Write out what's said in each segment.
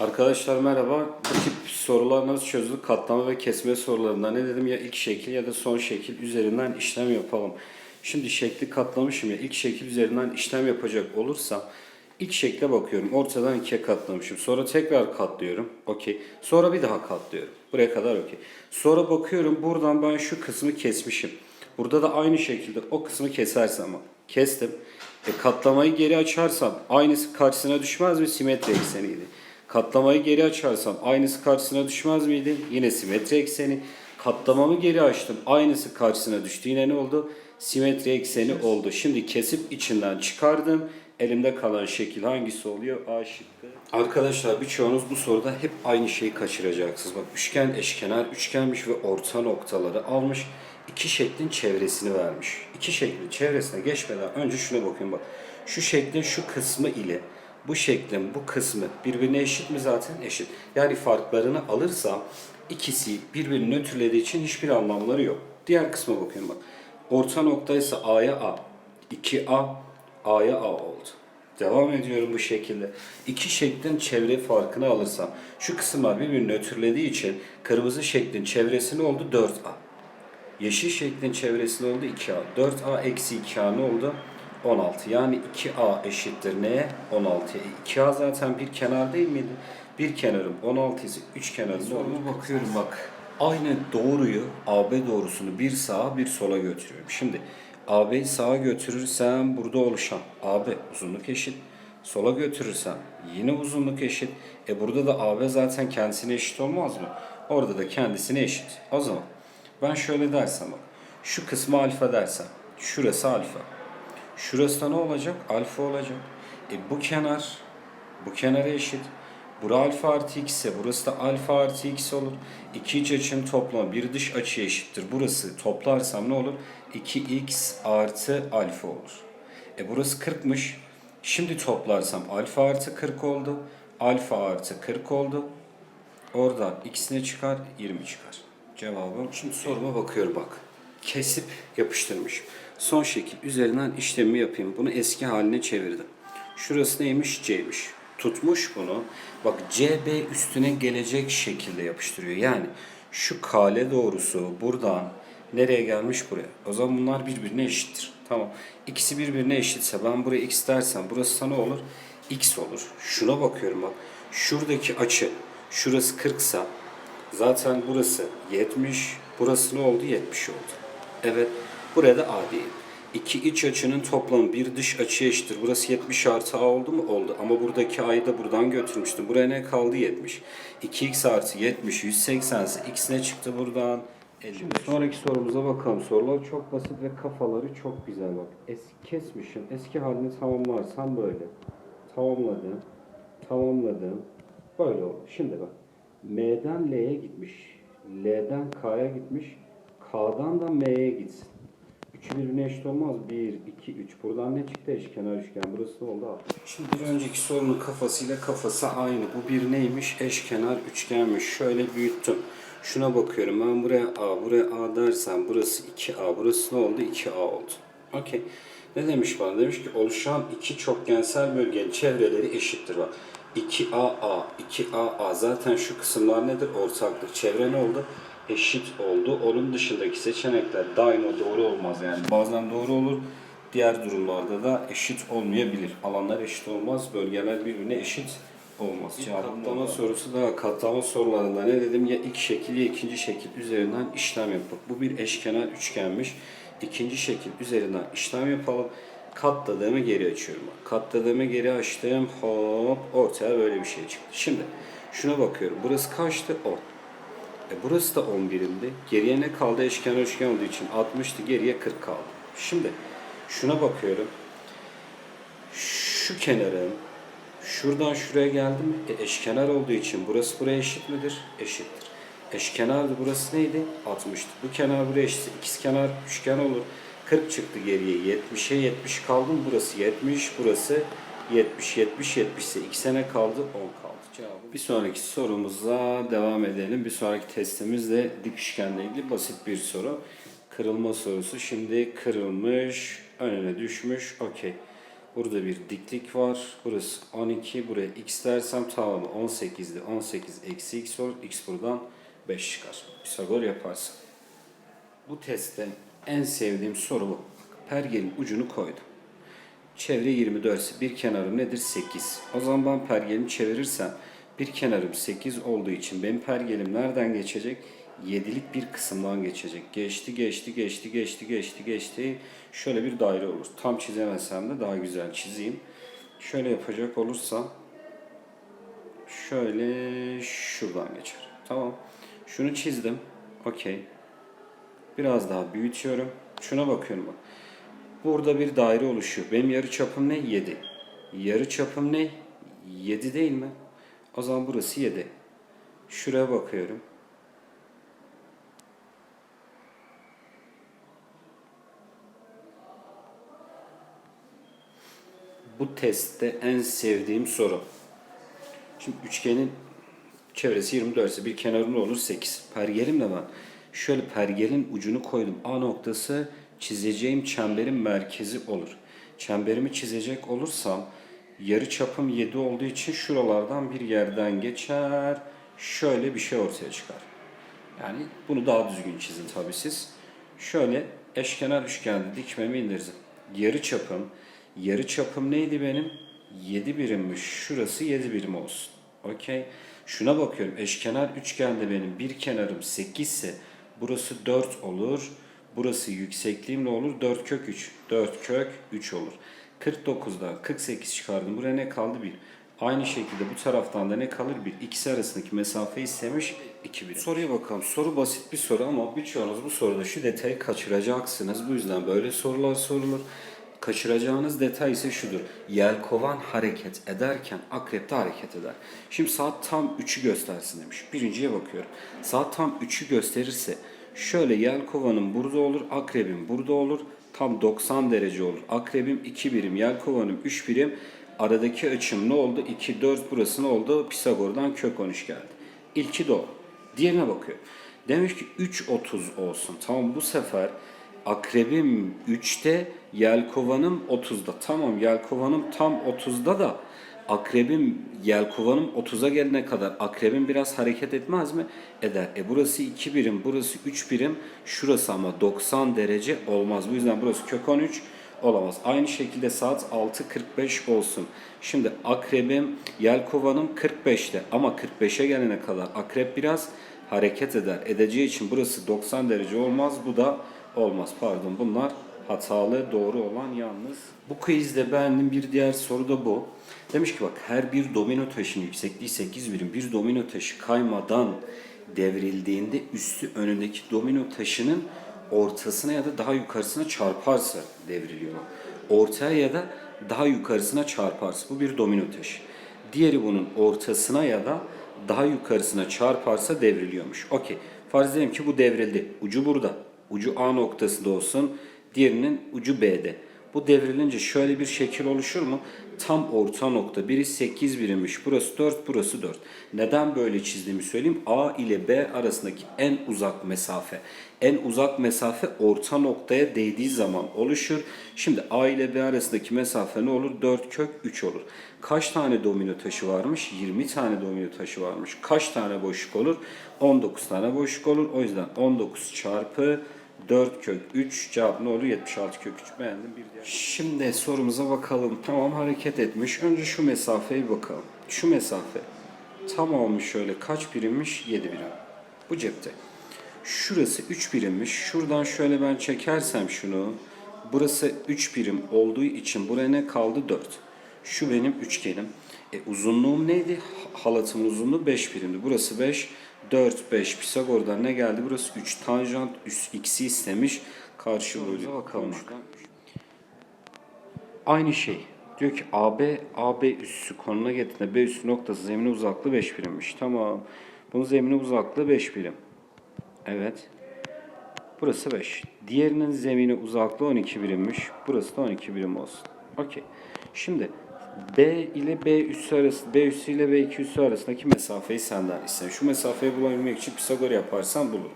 Arkadaşlar merhaba. Bu tip sorular nasıl çözülür? Katlama ve kesme sorularında ne dedim ya ilk şekil ya da son şekil üzerinden işlem yapalım. Şimdi şekli katlamışım ya ilk şekil üzerinden işlem yapacak olursam ilk şekle bakıyorum. Ortadan ikiye katlamışım. Sonra tekrar katlıyorum. Okey. Sonra bir daha katlıyorum. Buraya kadar okey. Sonra bakıyorum buradan ben şu kısmı kesmişim. Burada da aynı şekilde o kısmı kesersem ama kestim. E, katlamayı geri açarsam aynısı karşısına düşmez mi? Simetri ekseniydi. Katlamayı geri açarsam aynısı karşısına düşmez miydi? Yine simetri ekseni. Katlamamı geri açtım. Aynısı karşısına düştü. Yine ne oldu? Simetri ekseni oldu. Şimdi kesip içinden çıkardım. Elimde kalan şekil hangisi oluyor? A şıkkı. Arkadaşlar birçoğunuz bu soruda hep aynı şeyi kaçıracaksınız. Bak üçgen eşkenar üçgenmiş ve orta noktaları almış. İki şeklin çevresini vermiş. İki şeklin çevresine geçmeden önce şuna bakın bak. Şu şeklin şu kısmı ile bu şeklin bu kısmı birbirine eşit mi zaten? Eşit. Yani farklarını alırsam ikisi birbirini nötrlediği için hiçbir anlamları yok. Diğer kısma bakıyorum bak. Orta nokta ise A'ya A. 2A, A'ya A oldu. Devam ediyorum bu şekilde. İki şeklin çevre farkını alırsam şu kısımlar birbirini nötrlediği için kırmızı şeklin çevresi ne oldu? 4A. Yeşil şeklin çevresi ne oldu? 2A. 4A eksi 2A ne oldu? 16. Yani 2A eşittir neye? 16'ya. E, 2A zaten bir kenar değil miydi? Bir kenarım 16 ise 3 kenarım olur? bakıyorum bak. Aynı doğruyu AB doğrusunu bir sağa bir sola götürüyorum. Şimdi AB'yi sağa götürürsem burada oluşan AB uzunluk eşit. Sola götürürsem yine uzunluk eşit. E burada da AB zaten kendisine eşit olmaz mı? Orada da kendisine eşit. O zaman ben şöyle dersem bak. Şu kısmı alfa dersem. Şurası alfa. Şurası da ne olacak? Alfa olacak. E bu kenar bu kenara eşit. Bura alfa artı x ise burası da alfa artı x olur. İki iç açının toplamı bir dış açıya eşittir. Burası toplarsam ne olur? 2x artı alfa olur. E burası 40'mış. Şimdi toplarsam alfa artı 40 oldu. Alfa artı 40 oldu. Oradan x ne çıkar? 20 çıkar. Cevabım. Şimdi soruma bakıyorum bak. Kesip yapıştırmış. Son şekil üzerinden işlemi yapayım. Bunu eski haline çevirdim. Şurası neymiş? C'miş. Tutmuş bunu. Bak CB üstüne gelecek şekilde yapıştırıyor. Yani şu kale doğrusu buradan nereye gelmiş buraya. O zaman bunlar birbirine eşittir. Tamam. İkisi birbirine eşitse ben buraya x dersem burası ne olur? X olur. Şuna bakıyorum bak. Şuradaki açı şurası 40 sa zaten burası 70. Burası ne oldu? 70 oldu. Evet. Burada A diyeyim. İki iç açının toplamı bir dış açıya eşittir. Burası 70 artı A oldu mu? Oldu. Ama buradaki A'yı da buradan götürmüştüm. Buraya ne kaldı? 70. 2x artı 70, 180 ise x ne çıktı buradan? 50. Şimdi sonraki sorumuza bakalım. Sorular çok basit ve kafaları çok güzel bak. Eski kesmişim. Eski halini tamamlarsam böyle. Tamamladım. Tamamladım. Böyle oldu. Şimdi bak. M'den L'ye gitmiş. L'den K'ya gitmiş. K'dan da M'ye gitsin. Üçü birbirine eşit olmaz. 1, 2, 3. Buradan ne çıktı? Eşkenar üçgen. Burası ne oldu? Şimdi bir önceki sorunun kafasıyla kafası aynı. Bu bir neymiş? Eşkenar üçgenmiş. Şöyle büyüttüm. Şuna bakıyorum. Ben buraya A, buraya A dersem burası 2A. Burası ne oldu? 2A oldu. Okey. Ne demiş bana? Demiş ki oluşan iki çokgensel bölgenin çevreleri eşittir. Bak. 2AA, 2AA. Zaten şu kısımlar nedir? Ortaklık. Çevre ne oldu? Eşit oldu. Onun dışındaki seçenekler daima doğru olmaz. Yani bazen doğru olur. Diğer durumlarda da eşit olmayabilir. Alanlar eşit olmaz. Bölgeler birbirine eşit olmaz. Katlama sorusu da katlama sorularında ne dedim? Ya ilk şekil ya ikinci şekil üzerinden işlem yapıp. Bu bir eşkenar üçgenmiş. İkinci şekil üzerinden işlem yapalım. Katladığımı geri açıyorum. Katladığımı geri açtım. Hop ortaya böyle bir şey çıktı. Şimdi şuna bakıyorum. Burası kaçtı? 10. E burası da 10 birimdi. Geriye ne kaldı? Eşkenar üçgen olduğu için 60'tı. Geriye 40 kaldı. Şimdi şuna bakıyorum. Şu kenarın şuradan şuraya geldi mi? E, eşkenar olduğu için burası buraya eşit midir? Eşittir. Eşkenardı burası neydi? 60'tı. Bu kenar buraya eşitse ikizkenar üçgen olur. 40 çıktı geriye. 70'e 70 kaldı mı? Burası 70, burası 70, 70, 70 ise 2 sene kaldı, 10 kaldı. Cevabı. Bir sonraki sorumuza devam edelim. Bir sonraki testimizde de dik üçgenle ilgili basit bir soru. Kırılma sorusu. Şimdi kırılmış, önüne düşmüş. Okey. Burada bir diklik var. Burası 12. Buraya x dersem tamamı 18'de 18 eksi x olur. x buradan 5 çıkar. Pisagor yaparsın. Bu testte en sevdiğim soru bu. Pergelin ucunu koydum. Çevre 24 ise bir kenarım nedir? 8. O zaman ben pergelimi çevirirsem bir kenarım 8 olduğu için benim pergelim nereden geçecek? 7'lik bir kısımdan geçecek. Geçti, geçti, geçti, geçti, geçti, geçti. Şöyle bir daire olur. Tam çizemesem de daha güzel çizeyim. Şöyle yapacak olursam şöyle şuradan geçer. Tamam. Şunu çizdim. Okey. Biraz daha büyütüyorum. Şuna bakıyorum bak. Burada bir daire oluşuyor. Benim yarı çapım ne? 7. Yarı çapım ne? 7 değil mi? O zaman burası 7. Şuraya bakıyorum. Bu testte en sevdiğim soru. Şimdi üçgenin çevresi 24 ise bir kenarı ne olur? 8. Pergelimle ben şöyle pergelin ucunu koydum. A noktası çizeceğim çemberin merkezi olur. Çemberimi çizecek olursam yarı çapım 7 olduğu için şuralardan bir yerden geçer. Şöyle bir şey ortaya çıkar. Yani bunu daha düzgün çizin tabii siz. Şöyle eşkenar üçgende dikmemi indirdim. Yarı çapım, yarı çapım neydi benim? 7 birimmiş. Şurası 7 birim olsun. Okey. Şuna bakıyorum. Eşkenar üçgende benim bir kenarım 8 ise burası 4 olur. Burası yüksekliğim ne olur? 4 kök 3. 4 kök 3 olur. 49'da 48 çıkardım. Buraya ne kaldı? 1. Aynı şekilde bu taraftan da ne kalır? 1. İkisi arasındaki mesafeyi istemiş 2 birim. Soruya bakalım. Soru basit bir soru ama birçoğunuz bu soruda şu detayı kaçıracaksınız. Bu yüzden böyle sorular sorulur. Kaçıracağınız detay ise şudur. Yelkovan hareket ederken akrep de hareket eder. Şimdi saat tam 3'ü göstersin demiş. Birinciye bakıyorum. Saat tam 3'ü gösterirse şöyle yelkovanın burada olur, akrebin burada olur. Tam 90 derece olur. Akrebim 2 birim, yelkovanım 3 birim. Aradaki açım ne oldu? 2, 4 burası ne oldu? Pisagor'dan kök 13 geldi. İlki doğru. Diğerine bakıyor. Demiş ki 3.30 olsun. Tamam bu sefer akrebim 3'te, yelkovanım 30'da. Tamam yelkovanım tam 30'da da akrebim yelkovanım 30'a gelene kadar akrebim biraz hareket etmez mi? Eder. E burası 2 birim, burası 3 birim, şurası ama 90 derece olmaz. Bu yüzden burası kök 13 olamaz. Aynı şekilde saat 6.45 olsun. Şimdi akrebim yelkovanım 45'te ama 45'e gelene kadar akrep biraz hareket eder. Edeceği için burası 90 derece olmaz. Bu da olmaz. Pardon bunlar hatalı, doğru olan yalnız. Bu quizde beğendiğim bir diğer soru da bu. Demiş ki bak her bir domino taşının yüksekliği 8 birim. Bir domino taşı kaymadan devrildiğinde üstü önündeki domino taşının ortasına ya da daha yukarısına çarparsa devriliyor. Ortaya ya da daha yukarısına çarparsa bu bir domino taşı. Diğeri bunun ortasına ya da daha yukarısına çarparsa devriliyormuş. Okey. Farz edelim ki bu devrildi. Ucu burada. Ucu A noktasında olsun. Diğerinin ucu B'de. Bu devrilince şöyle bir şekil oluşur mu? Tam orta nokta. Biri 8 birimmiş. Burası 4, burası 4. Neden böyle çizdiğimi söyleyeyim. A ile B arasındaki en uzak mesafe. En uzak mesafe orta noktaya değdiği zaman oluşur. Şimdi A ile B arasındaki mesafe ne olur? 4 kök 3 olur. Kaç tane domino taşı varmış? 20 tane domino taşı varmış. Kaç tane boşluk olur? 19 tane boşluk olur. O yüzden 19 çarpı 4 kök 3 cevap ne olur? 76 kök 3 beğendim bir diğer. Şimdi sorumuza bakalım. Tamam hareket etmiş. Önce şu mesafeye bakalım. Şu mesafe tamamı şöyle kaç birimmiş? 7 birim. Bu cepte. Şurası 3 birimmiş. Şuradan şöyle ben çekersem şunu. Burası 3 birim olduğu için buraya ne kaldı? 4. Şu benim üçgenim. E, uzunluğum neydi? Halatımın uzunluğu 5 birimdi. Burası 5. 4, 5. Pisagor'dan ne geldi? Burası 3. Tanjant üst x'i istemiş. Karşı bölü. bakalım. Aynı şey. Diyor ki AB, AB üssü konuna getirdiğinde B üssü noktası zemine uzaklığı 5 birimmiş. Tamam. Bunun zemine uzaklığı 5 birim. Evet. Burası 5. Diğerinin zemini uzaklığı 12 birimmiş. Burası da 12 birim olsun. Okey. Şimdi B ile B üssü arası, B üssü ile B2 üssü arasındaki mesafeyi senden istedim. Şu mesafeyi bulabilmek için Pisagor yaparsan bulur.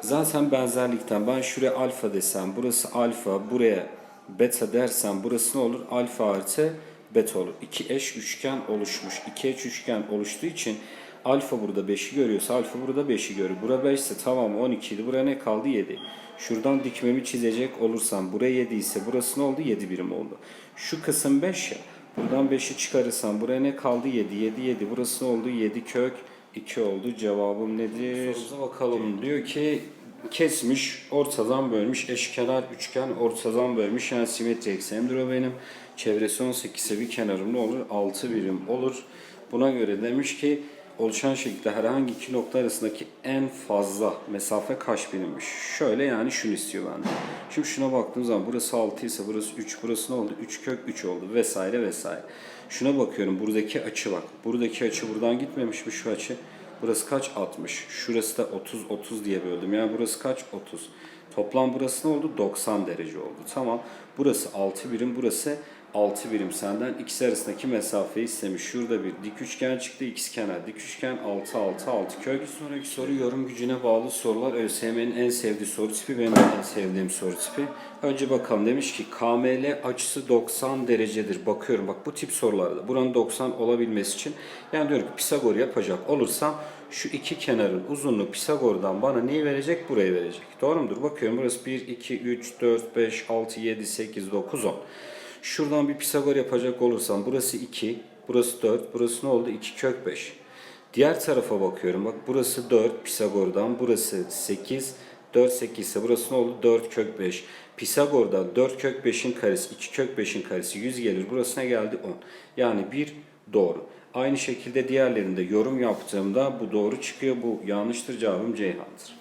Zaten benzerlikten ben şuraya alfa desem, burası alfa, buraya beta dersen burası ne olur? Alfa artı beta olur. İki eş üçgen oluşmuş. İki eş üçgen oluştuğu için alfa burada 5'i görüyorsa alfa burada 5'i görüyor. Bura 5 ise tamam 12 idi. Buraya ne kaldı? 7. Şuradan dikmemi çizecek olursam buraya 7 ise burası ne oldu? 7 birim oldu. Şu kısım 5 ya. Buradan 5'i çıkarırsam buraya ne kaldı? 7. 7 7. Burası ne oldu? 7 kök 2 oldu. Cevabım nedir? Sorumuza bakalım. Diyor ki kesmiş, ortadan bölmüş, eşkenar üçgen ortadan bölmüş. Yani simetri eksenimdir o benim. Çevresi 18 ise bir kenarım ne olur? 6 birim olur. Buna göre demiş ki oluşan şekilde herhangi iki nokta arasındaki en fazla mesafe kaç birimmiş? Şöyle yani şunu istiyor benden. Şimdi şuna baktığım zaman burası 6 ise burası 3, burası ne oldu? 3 kök 3 oldu vesaire vesaire. Şuna bakıyorum buradaki açı bak. Buradaki açı buradan gitmemiş mi şu açı? Burası kaç? 60. Şurası da 30 30 diye böldüm. Yani burası kaç? 30. Toplam burası ne oldu? 90 derece oldu. Tamam. Burası 6 birim, burası 6 birim senden. İkisi arasındaki mesafeyi istemiş. Şurada bir dik üçgen çıktı. ikizkenar dik üçgen 6 6 6 kök. Sonraki soru yorum gücüne bağlı sorular. ÖSYM'nin en sevdiği soru tipi benim de en sevdiğim soru tipi. Önce bakalım demiş ki KML açısı 90 derecedir. Bakıyorum bak bu tip sorularda buranın 90 olabilmesi için yani diyorum ki Pisagor yapacak olursam şu iki kenarın uzunluğu Pisagor'dan bana neyi verecek? Burayı verecek. Doğru mudur? Bakıyorum burası 1, 2, 3, 4, 5, 6, 7, 8, 9, 10. Şuradan bir Pisagor yapacak olursam burası 2, burası 4, burası ne oldu? 2 kök 5. Diğer tarafa bakıyorum. Bak burası 4 Pisagor'dan, burası 8. 4 8 ise burası ne oldu? 4 kök 5. Pisagor'dan 4 kök 5'in karesi, 2 kök 5'in karesi 100 gelir. Burası ne geldi? 10. Yani 1 doğru. Aynı şekilde diğerlerinde yorum yaptığımda bu doğru çıkıyor. Bu yanlıştır. Cevabım Ceyhan'dır.